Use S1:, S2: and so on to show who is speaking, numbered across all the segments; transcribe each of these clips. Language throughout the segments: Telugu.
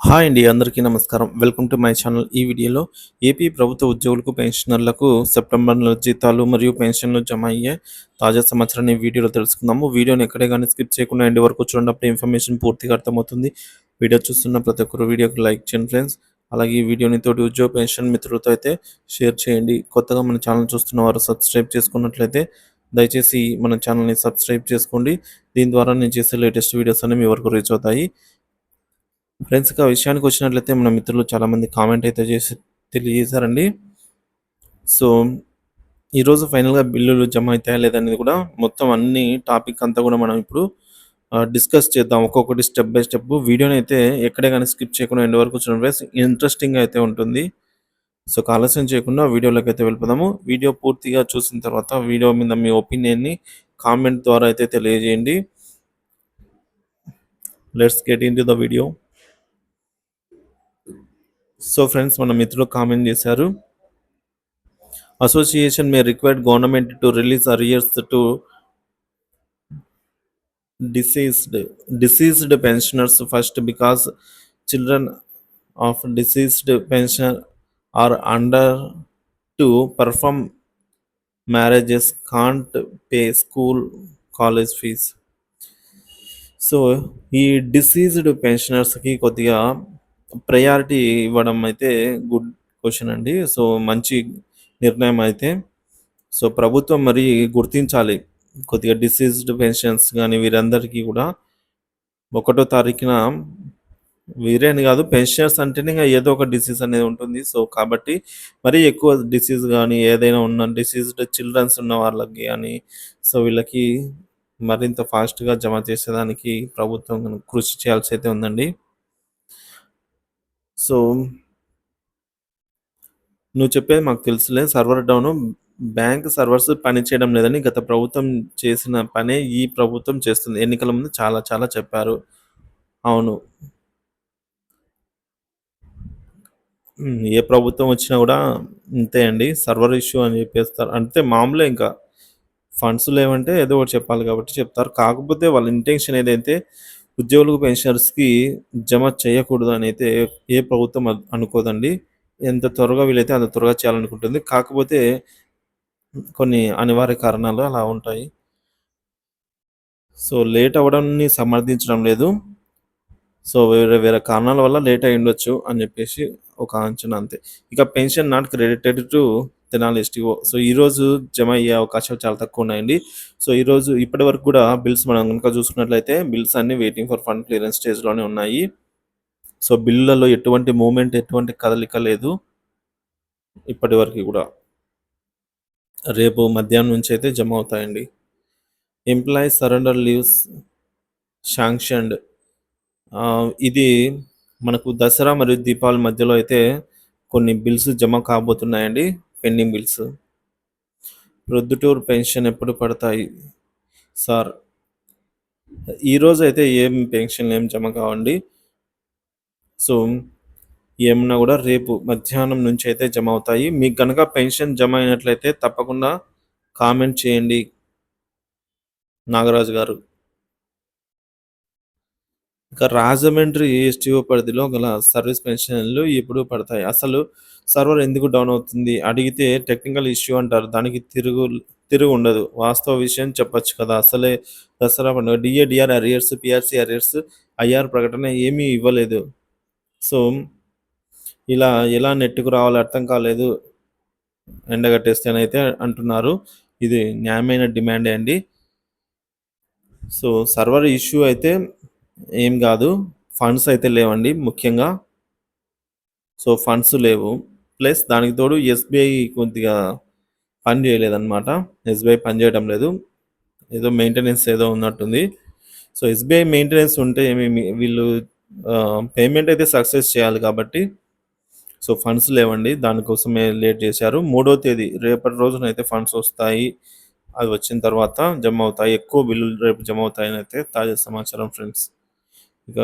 S1: హాయ్ అండి అందరికీ నమస్కారం. Welcome to my channel. ఈ వీడియోలో ఏపీ ప్రభుత్వ ఉద్యోగులకు పెన్షనర్లకు సెప్టెంబర్ నెల జీతాలు మరియు పెన్షన్లు జమ అయ్యే తాజా సమాచారాన్ని ఈ వీడియోలో తెలుసుకుందాము. వీడియోని ఎక్కడే కానీ స్కిప్ చేయకుండా ఎండి వరకు చూడండి. అప్పుడు ఇన్ఫర్మేషన్ పూర్తిగా అర్థమవుతుంది. వీడియో చూస్తున్న ప్రతి ఒక్కరు వీడియోకి లైక్ చేయండి ఫ్రెండ్స్. అలాగే ఈ వీడియోని తోటి ఉద్యోగ పెన్షన్ మిత్రులతో అయితే షేర్ చేయండి. కొత్తగా మన ఛానల్ చూస్తున్న వారు సబ్స్క్రైబ్ చేసుకున్నట్లయితే దయచేసి మన ఛానల్ని సబ్స్క్రైబ్ చేసుకోండి. దీని ద్వారా నేను చేసే లేటెస్ట్ వీడియోస్ అనేవి మీ వరకు రీచ్ అవుతాయి. ఫ్రెండ్స్ విషయానికి వచ్చినట్లయితే మన మిత్రులు చాలామంది కామెంట్ అయితే చేసి తెలియజేశారండి. సో ఈరోజు ఫైనల్గా బిల్లులు జమ అవుతాయా లేదనేది కూడా మొత్తం అన్ని టాపిక్ అంతా కూడా మనం ఇప్పుడు డిస్కస్ చేద్దాం. ఒక్కొక్కటి స్టెప్ బై స్టెప్ వీడియోని అయితే ఎక్కడే కానీ స్కిప్ చేయకుండా ఎండ్ వరకు వచ్చిన ఫ్రెండ్స్. ఇంట్రెస్టింగ్ అయితే ఉంటుంది. సో ఆలస్యం చేయకుండా వీడియోలోకి అయితే వెళ్ళిపోదాము. వీడియో పూర్తిగా చూసిన తర్వాత వీడియో మీద మీ ఒపీనియన్ని కామెంట్ ద్వారా అయితే తెలియజేయండి. Let's get into the video so friends మన మిత్రులు కామెంట్ చేశారు. Association may required government to release arrears to deceased deceased pensioners first because children of deceased pension are under to perform marriages can't pay school college fees so ఈ డిసీజ్డ్ పెన్షనర్స్కి కొద్దిగా ప్రయారిటీ ఇవ్వడం అయితే గుడ్ క్వశ్చన్ అండి. సో మంచి నిర్ణయం అయితే. సో ప్రభుత్వం మరి గుర్తించాలి. కొద్దిగా డిసీజ్డ్ పెన్షన్స్ కానీ వీరందరికీ కూడా. ఒకటో తారీఖున వీరే అని కాదు పెన్షనర్స్ అంటేనే ఇంకా ఏదో ఒక డిసీజ్ అనేది ఉంటుంది. సో కాబట్టి మరీ ఎక్కువ డిసీజ్ కానీ ఏదైనా ఉన్న డిసీజ్డ్ చిల్డ్రన్స్ ఉన్న వాళ్ళకి కానీ సో వీళ్ళకి మరింత ఫాస్ట్గా జమ చేసేదానికి ప్రభుత్వం కృషి చేయాల్సి అయితే ఉందండి. సో నువ్వు చెప్పేది మాకు తెలుసులే. Server down. బ్యాంక్ సర్వర్స్ పని చేయడం లేదని గత ప్రభుత్వం చేసిన పనే ఈ ప్రభుత్వం చేస్తుంది. ఎన్నికల ముందు చాలా చాలా చెప్పారు. అవును. ఏ ప్రభుత్వం వచ్చినా కూడా ఇంతే అండి. సర్వర్ ఇష్యూ అని చెప్పేస్తారు. అంటే మామూలే ఇంకా. ఫండ్స్ లేవంటే ఏదో ఒకటి చెప్పాలి కాబట్టి చెప్తారు. కాకపోతే వాళ్ళ ఇంటెన్షన్ ఏదైతే ఉద్యోగులకు పెన్షనర్స్కి జమ చేయకూడదు అని అయితే ఏ ప్రభుత్వం అనుకోదండి. ఎంత త్వరగా వీలైతే అంత త్వరగా చేయాలనుకుంటుంది. కాకపోతే కొన్ని అనివార్య కారణాలు అలా ఉంటాయి. సో లేట్ అవ్వడాన్ని సమర్థించడం లేదు. సో వేరే వేరే కారణాల వల్ల లేట్ అయి ఉండొచ్చు అని చెప్పేసి ఒక అంచనా అంతే. ఇక pension not credited to Tenali STO so ఈరోజు జమ అయ్యే అవకాశాలు చాలా తక్కువ ఉన్నాయండి. సో ఈరోజు ఇప్పటి వరకు కూడా బిల్స్ మనం కనుక చూసుకున్నట్లయితే బిల్స్ అన్ని వెయిటింగ్ ఫర్ ఫండ్ క్లియరెన్స్ స్టేజ్లోనే ఉన్నాయి. సో బిల్లులలో ఎటువంటి మూమెంట్ ఎటువంటి కదలిక లేదు. ఇప్పటి వరకు కూడా. రేపు మధ్యాహ్నం నుంచి అయితే జమ అవుతాయండి. ఎంప్లాయీస్ సరెండర్ లీవ్స్ శాంక్షన్డ్ ఇది మనకు దసరా మరియు దీపావళి మధ్యలో అయితే కొన్ని బిల్స్ జమ కాబోతున్నాయండి. పెండింగ్ బిల్స్ ప్రొద్దుటూరు పెన్షన్ ఎప్పుడు పడతాయి? సార్ ఈరోజు అయితే ఏం పెన్షన్ ఏం జమ కావండి? సో ఏమన్నా కూడా రేపు మధ్యాహ్నం నుంచి అయితే జమ అవుతాయి. మీకు కనుక పెన్షన్ జమ అయినట్లయితే తప్పకుండా కామెంట్ చేయండి. నాగరాజు గారు. ఇక రాజమండ్రి ఎస్టీఓ పరిధిలో గల సర్వీస్ పెన్షన్లు ఎప్పుడు పడతాయి. అసలు సర్వర్ ఎందుకు డౌన్ అవుతుంది? అడిగితే టెక్నికల్ ఇష్యూ అంటారు. దానికి తిరుగు తిరుగు ఉండదు. వాస్తవ విషయం చెప్పొచ్చు కదా. అసలే దసరా పండుగ. DA DR arrears PRC arrears IR ప్రకటన ఏమీ ఇవ్వలేదు. సో ఇలా ఎలా నెట్టుకు రావాలో అర్థం కాలేదు. ఎండగట్టేస్తేనైతే అంటున్నారు. ఇది న్యాయమైన డిమాండే అండి. సో సర్వర్ ఇష్యూ అయితే ఏం కాదు. ఫండ్స్ అయితే లేవండి ముఖ్యంగా. సో ఫండ్స్ లేవు. ప్లస్ దానికి తోడు ఎస్బీఐ కొద్దిగా పని చేయలేదన్నమాట. ఎస్బీఐ పని చేయడం లేదు. ఏదో మెయింటెనెన్స్ ఏదో ఉన్నట్టుంది. సో ఎస్బీఐ మెయింటెనెన్స్ ఉంటే ఏమి వీళ్ళు పేమెంట్ అయితే సక్సెస్ చేయాలి కాబట్టి. సో ఫండ్స్ లేవండి. దానికోసమే లేట్ చేశారు. మూడో తేదీ రేపటి రోజున అయితే ఫండ్స్ వస్తాయి. అది వచ్చిన తర్వాత జమ అవుతాయి. ఎక్కువ బిల్లులు రేపు జమ అవుతాయని అయితే తాజా సమాచారం ఫ్రెండ్స్. ఇక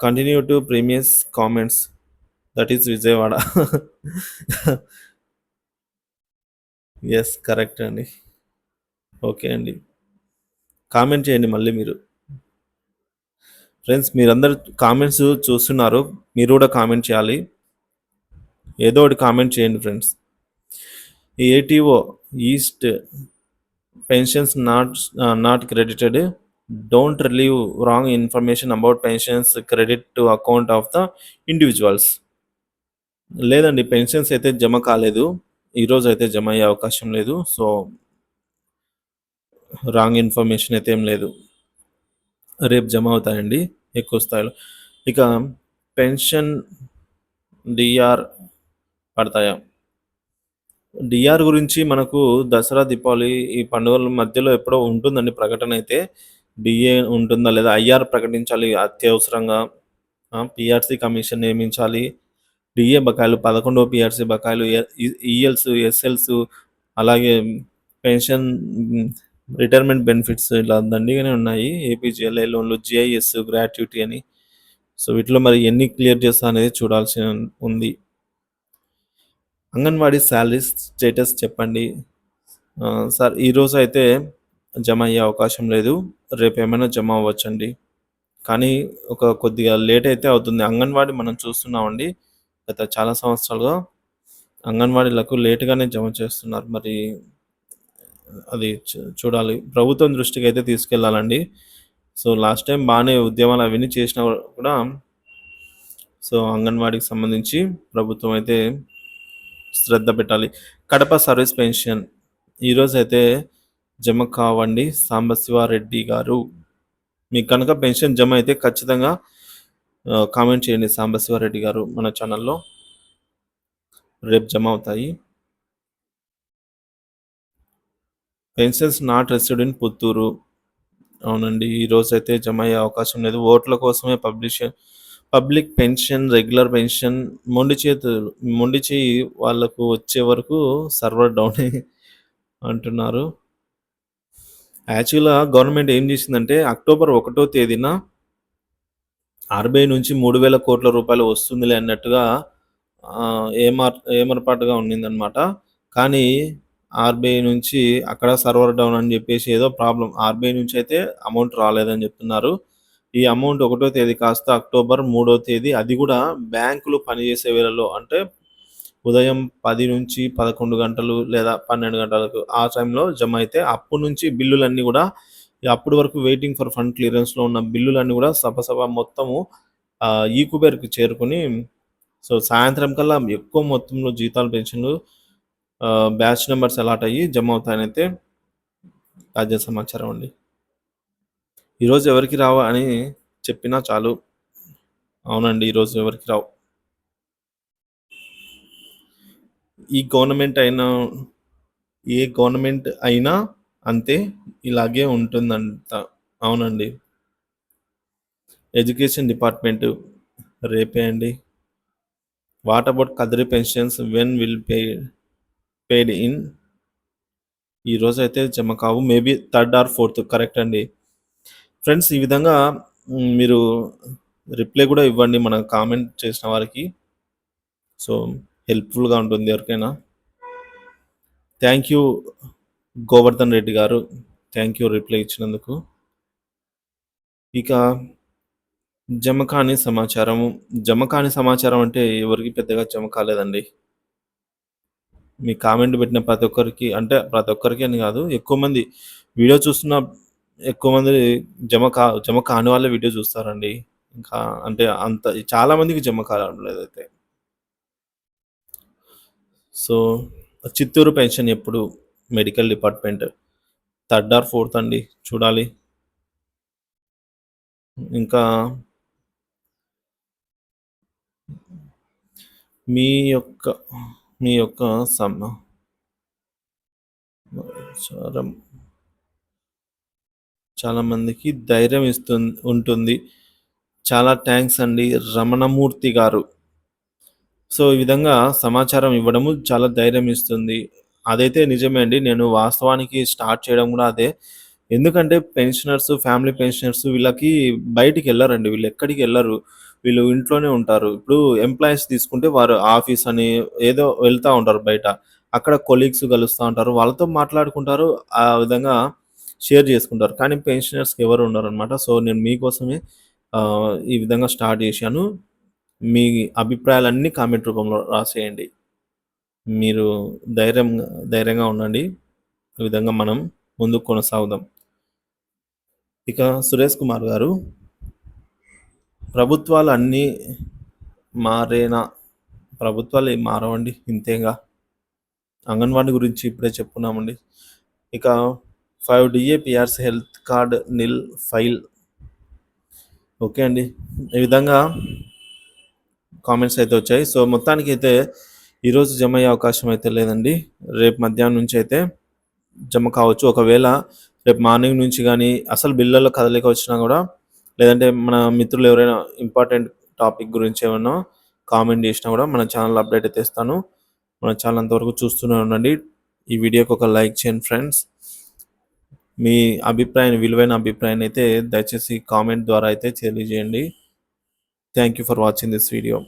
S1: continue to previous comments that is Vijayawada yes correct అండి. ఓకే అండి. కామెంట్ చేయండి మళ్ళీ మీరు. ఫ్రెండ్స్ మీరందరూ కామెంట్స్ చూస్తున్నారు. మీరు కూడా కామెంట్ చేయాలి. ఏదో ఒకటి కామెంట్ చేయండి friends ATO east pensions not not credited don't relieve wrong information about pensions credit to account of the individuals లేదండి పెన్షన్స్ అయితే జమ కాలేదు. ఈరోజు అయితే జమ అయ్యే అవకాశం లేదు. సో రాంగ్ ఇన్ఫర్మేషన్ అయితే ఏం లేదు. రేపు జమ అవుతాయండి ఎక్కువ స్థాయిలో. ఇక పెన్షన్ డిఆర్ పడతాయా? డిఆర్ గురించి మనకు దసరా దీపావళి ఈ పండుగల మధ్యలో ఎప్పుడో ఉంటుందండి ప్రకటన అయితే. డిఏ ఉంటుందా లేదా ఐఆర్ ప్రకటించాలి అత్యవసరంగా పిఆర్సి కమిషన్ నియమించాలి. డిఏ బకాయిలు పదకొండవ పిఆర్సి బకాయిలు ఈఎల్స్ ఎస్ఎల్స్ అలాగే పెన్షన్ రిటైర్మెంట్ బెనిఫిట్స్ ఇలా దండిగానే ఉన్నాయి. ఏపీజీఎల్ఐ లోన్లు జిఐఎస్ గ్రాట్యుటీ అని. సో వీటిలో మరి ఎన్ని క్లియర్ చేస్తా అనేది చూడాల్సి ఉంది. అంగన్వాడీ శాలరీస్ స్టేటస్ చెప్పండి. సార్ ఈరోజు అయితే జమ అయ్యే అవకాశం లేదు. రేపు ఏమైనా జమ అవ్వచ్చండి. కానీ ఒక కొద్దిగా లేట్ అయితే అవుతుంది. అంగన్వాడీ మనం చూస్తున్నామండి. గత చాలా సంవత్సరాలుగా అంగన్వాడీలకు లేటుగానే జమ చేస్తున్నారు. మరి అది చూడాలి. ప్రభుత్వం దృష్టికి అయితే తీసుకెళ్ళాలండి సో లాస్ట్ టైం బాగానే ఉద్యమాలు అవన్నీ చేసినా కూడా సో అంగన్వాడీకి సంబంధించి ప్రభుత్వం అయితే శ్రద్ధ పెట్టాలి. Kadapa service pension. ఈరోజు అయితే జమ కావండి సాంబశివారెడ్డి గారు. మీకు కనుక పెన్షన్ జమ అయితే ఖచ్చితంగా కామెంట్ చేయండి సాంబశివారెడ్డి గారు మన ఛానల్లో. రేపు జమ అవుతాయి. Pensions not received in Puttur. అవునండి ఈరోజు అయితే జమ అయ్యే అవకాశం లేదు. ఓట్ల కోసమే publish public pension regular pension మొండి చేతులు మొండి చేయి వాళ్ళకు వచ్చే వరకు సర్వర్ డౌన్ అంటున్నారు. యాక్చువల్గా గవర్నమెంట్ ఏం చేసిందంటే అక్టోబర్ ఒకటో తేదీన ఆర్బీఐ నుంచి మూడు వేల కోట్ల రూపాయలు వస్తుందిలే అన్నట్టుగా ఏమార్ ఏమరపాటుగా ఉండిందనమాట కానీ ఆర్బీఐ నుంచి అక్కడ సర్వర్ డౌన్ అని చెప్పేసి ఏదో ప్రాబ్లం ఆర్బీఐ నుంచి అయితే అమౌంట్ రాలేదని చెప్తున్నారు. ఈ అమౌంట్ ఒకటో తేదీ కాస్త అక్టోబర్ మూడో తేదీ అది కూడా బ్యాంకులు పనిచేసే వేళలో అంటే ఉదయం పది నుంచి పదకొండు గంటలు లేదా పన్నెండు గంటలకు ఆ టైంలో జమ అయితే అప్పటి నుంచి బిల్లులన్నీ కూడా అప్పటి వరకు వెయిటింగ్ ఫర్ ఫండ్ క్లియరెన్స్లో ఉన్న బిల్లులన్నీ కూడా సపసప మొత్తము ఆ, ఈ కుబేర్కి చేరుకుని సో సాయంత్రం కల్లా ఎక్కువ మొత్తంలో జీతాలు పెన్షన్లు బ్యాచ్ నెంబర్స్ అలాట్ అయ్యి జమ అవుతాయనైతే తాజా సమాచారం అండి. ఈరోజు ఎవరికి రావు అని చెప్పినా చాలు. అవునండి ఈరోజు ఎవరికి రావు? ఈ గవర్నమెంట్ అయినా ఏ గవర్నమెంట్ అయినా అంతే ఇలాగే ఉంటుందంట. అవునండి. ఎడ్యుకేషన్ డిపార్ట్మెంట్ రేపే అండి. What about Kadiri pensions? When will pay paid in ఈరోజు అయితే జమ కావు. Maybe third or fourth correct అండి. ఫ్రెండ్స్ ఈ విధంగా మీరు రిప్లై కూడా ఇవ్వండి మన కామెంట్ చేసిన వారికి. సో హెల్ప్ఫుల్గా ఉంటుంది ఎవరికైనా. థ్యాంక్ యూ గోవర్ధన్ రెడ్డి గారు. థ్యాంక్ యూ రిప్లై ఇచ్చినందుకు. ఇక జమ కాని సమాచారము. జమకాని సమాచారం అంటే ఎవరికి పెద్దగా జమ కాలేదండి. మీ కామెంట్ పెట్టిన ప్రతి ఒక్కరికి అంటే ప్రతి ఒక్కరికి అని కాదు ఎక్కువ మంది వీడియో చూస్తున్న ఎక్కువ మంది జమ కా జమ కాని వాళ్ళే వీడియో చూస్తారండి. ఇంకా అంటే అంత చాలామందికి జమ కాలేదు అయితే. సో చిత్తూరు పెన్షన్ ఎప్పుడు medical department? Third or fourth అండి చూడాలి. ఇంకా మీ యొక్క మీ యొక్క సమాచారం చాలా మందికి ధైర్యం ఇస్తుంది ఉంటుంది. చాలా థ్యాంక్స్ అండి రమణమూర్తి గారు. సో ఈ విధంగా సమాచారం ఇవ్వడము చాలా ధైర్యం ఇస్తుంది. అదైతే నిజమే అండి. నేను వాస్తవానికి స్టార్ట్ చేయడం కూడా అదే. ఎందుకంటే పెన్షనర్స్ ఫ్యామిలీ పెన్షనర్స్ వీళ్ళకి బయటికి వెళ్ళరండి. వీళ్ళు ఎక్కడికి వెళ్ళరు. వీళ్ళు ఇంట్లోనే ఉంటారు. ఇప్పుడు ఎంప్లాయీస్ తీసుకుంటే వారు ఆఫీస్ అని ఏదో వెళ్తూ ఉంటారు బయట. అక్కడ కొలీగ్స్ కలుస్తూ ఉంటారు. వాళ్ళతో మాట్లాడుకుంటారు. ఆ విధంగా షేర్ చేసుకుంటారు. కానీ పెన్షనర్స్కి ఎవరు ఉండరు అనమాట సో నేను మీకోసమే ఈ విధంగా స్టార్ట్ చేశాను. మీ అభిప్రాయాలన్నీ కామెంట్ రూపంలో రాసేయండి. మీరు ధైర్యం ధైర్యంగా ఉండండి. ఈ విధంగా మనం ముందుకు కొనసాగుదాం. ఇక సురేష్ కుమార్ గారు ప్రభుత్వాలు అన్నీ మారేనా? ప్రభుత్వాలు ఏం మారవండి. ఇంతేగా. అంగన్వాడీ గురించి ఇప్పుడే చెప్పుకున్నామండి. ఇక 5 DAPRs health card nil file. Okay అండి. ఈ విధంగా కామెంట్స్ అయితే వచ్చాయి. సో, మొత్తానికి అయితే ఈరోజు జమ అయ్యే అవకాశం అయితే లేదండి. రేపు మధ్యాహ్నం నుంచి అయితే జమ కావచ్చు. ఒకవేళ రేపు మార్నింగ్ నుంచి కానీ అసలు బిల్లుల్లో కదలిక వచ్చినా కూడా లేదంటే మన మిత్రులు ఎవరైనా ఇంపార్టెంట్ టాపిక్ గురించి ఏమన్నా కామెంట్ చేసినా కూడా మన ఛానల్ అప్డేట్ అయితే ఇస్తాను. మన ఛానల్ అంతవరకు చూస్తూనే ఉండండి. ఈ వీడియోకి ఒక లైక్ చేయండి ఫ్రెండ్స్. మీ అభిప్రాయాన్ని విలువైన అభిప్రాయాన్ని అయితే దయచేసి కామెంట్ ద్వారా అయితే తెలియజేయండి. Thank you for watching this video.